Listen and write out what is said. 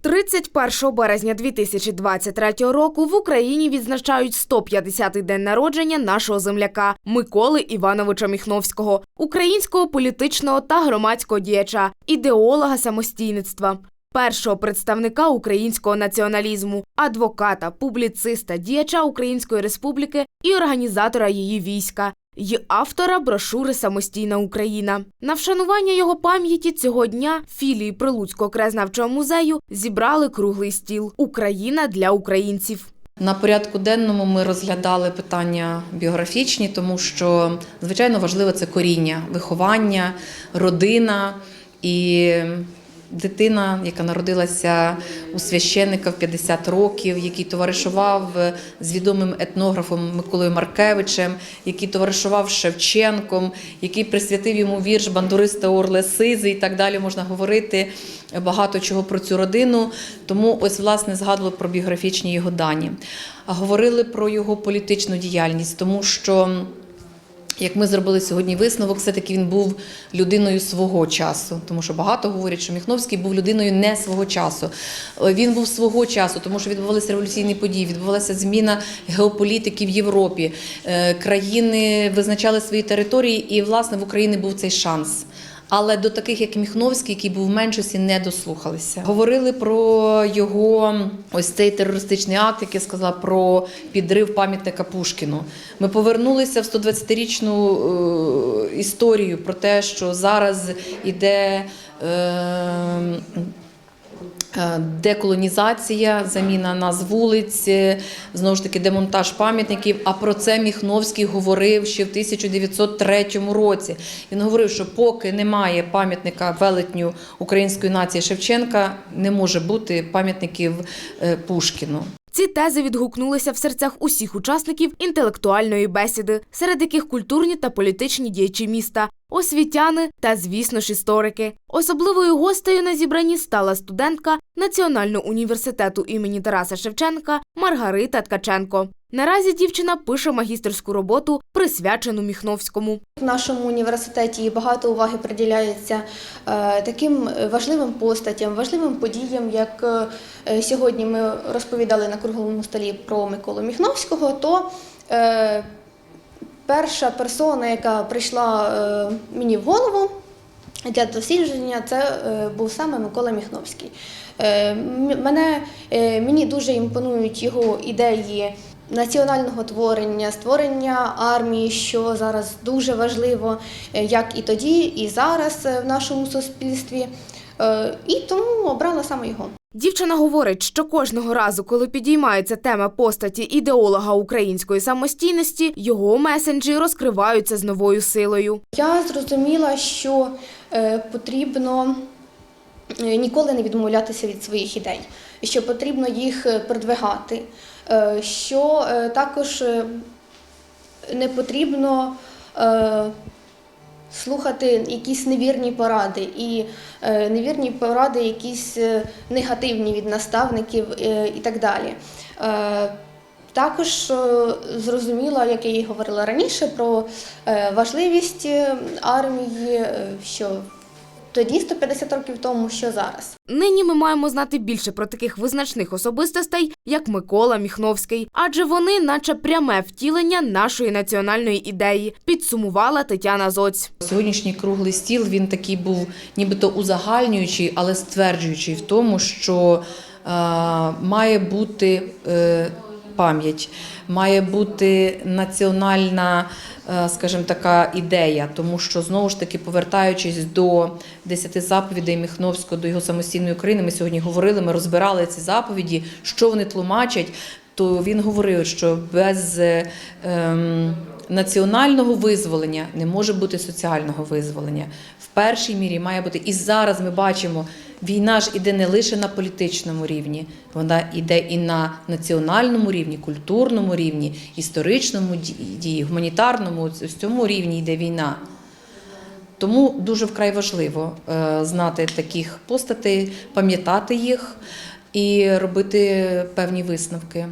31 березня 2023 року в Україні відзначають 150-й день народження нашого земляка Миколи Івановича Міхновського, українського політичного та громадського діяча, ідеолога самостійництва, першого представника українського націоналізму, адвоката, публіциста, діяча Української республіки і організатора її війська. Й автора брошури Самостійна Україна. На вшанування його пам'яті цього дня філії Прилуцького краєзнавчого музею зібрали круглий стіл Україна для українців. На порядку денному ми розглядали питання біографічні, тому що звичайно важливе це коріння, виховання, родина і дитина, яка народилася у священника в 50 років, який товаришував з відомим етнографом Миколою Маркевичем, який товаришував Шевченком, який присвятив йому вірш бандуриста Орле Сизи і так далі можна говорити багато чого про цю родину. Тому ось власне згадували про біографічні його дані. А говорили про його політичну діяльність, тому що. Як ми зробили сьогодні висновок, все-таки він був людиною свого часу, тому що багато говорять, що Міхновський був людиною не свого часу. Е, Він був свого часу, тому що відбувалися революційні події, відбувалася зміна геополітики в Європі. Е, Країни визначали свої території, і власне в Україні був цей шанс. Але до таких, як Міхновський, який був в меншості, не дослухалися. Говорили про його ось цей терористичний акт, який я сказала про підрив пам'ятника Пушкіну. Ми повернулися в 120-річну е, історію про те, що зараз іде. Е, Деколонізація, заміна назв вулиць, е, знову ж таки демонтаж пам'ятників. А про це Міхновський говорив ще в 1903 році. Він говорив, що поки немає пам'ятника велетню української нації Шевченка, не може бути пам'ятників е, Пушкіну. Ці тези відгукнулися в серцях усіх учасників інтелектуальної бесіди, серед яких культурні та політичні діячі міста, освітяни та, звісно ж, історики. Особливою гостею на зібранні стала студентка Національного університету імені Тараса Шевченка Маргарита Ткаченко. Наразі дівчина пише магістерську роботу, присвячену Міхновському. В нашому університеті багато уваги приділяється е, таким важливим постатям, важливим подіям, як е, сьогодні ми розповідали на круглому столі про Миколу Міхновського, то е, перша персона, яка прийшла е, мені в голову для дослідження, це е, був саме Микола Міхновський. Е, мене, мені дуже імпонують його ідеї національного творення, створення армії, що зараз дуже важливо, як і тоді, і зараз в нашому суспільстві. І тому обрала саме його. Дівчина говорить, що кожного разу, коли підіймається тема постаті ідеолога української самостійності, його месенджі розкриваються з новою силою. Я зрозуміла, що е, потрібно е, ніколи не відмовлятися від своїх ідей, що потрібно їх е, продвигати, що також не потрібно слухати якісь невірні поради і е, невірні поради, якісь е, негативні від наставників е, і так далі. Також зрозуміла, як я і говорила раніше, про важливість армії, що тоді 150 років тому, що зараз. Нині ми маємо знати більше про таких визначних особистостей, як Микола Міхновський, адже вони, наче пряме втілення нашої національної ідеї, підсумувала Тетяна Зоць. Сьогоднішній круглий стіл він такий був нібито узагальнюючий, але стверджуючий в тому, що е, має бути е, пам'ять, має бути національна, е, скажімо, така ідея, тому що знову ж таки, повертаючись до десяти заповідей Міхновського, до його самостійної України, ми сьогодні говорили, ми розбирали ці заповіді, що вони тлумачать. То він говорив, що без е, ем, національного визволення не може бути соціального визволення. В першій мірі має бути. І зараз ми бачимо, війна ж іде не лише на політичному рівні, вона йде і на національному рівні, культурному рівні, історичному ді- дії, гуманітарному ось цьому рівні йде війна. Тому дуже вкрай важливо е, знати таких постатей, пам'ятати їх і робити певні висновки.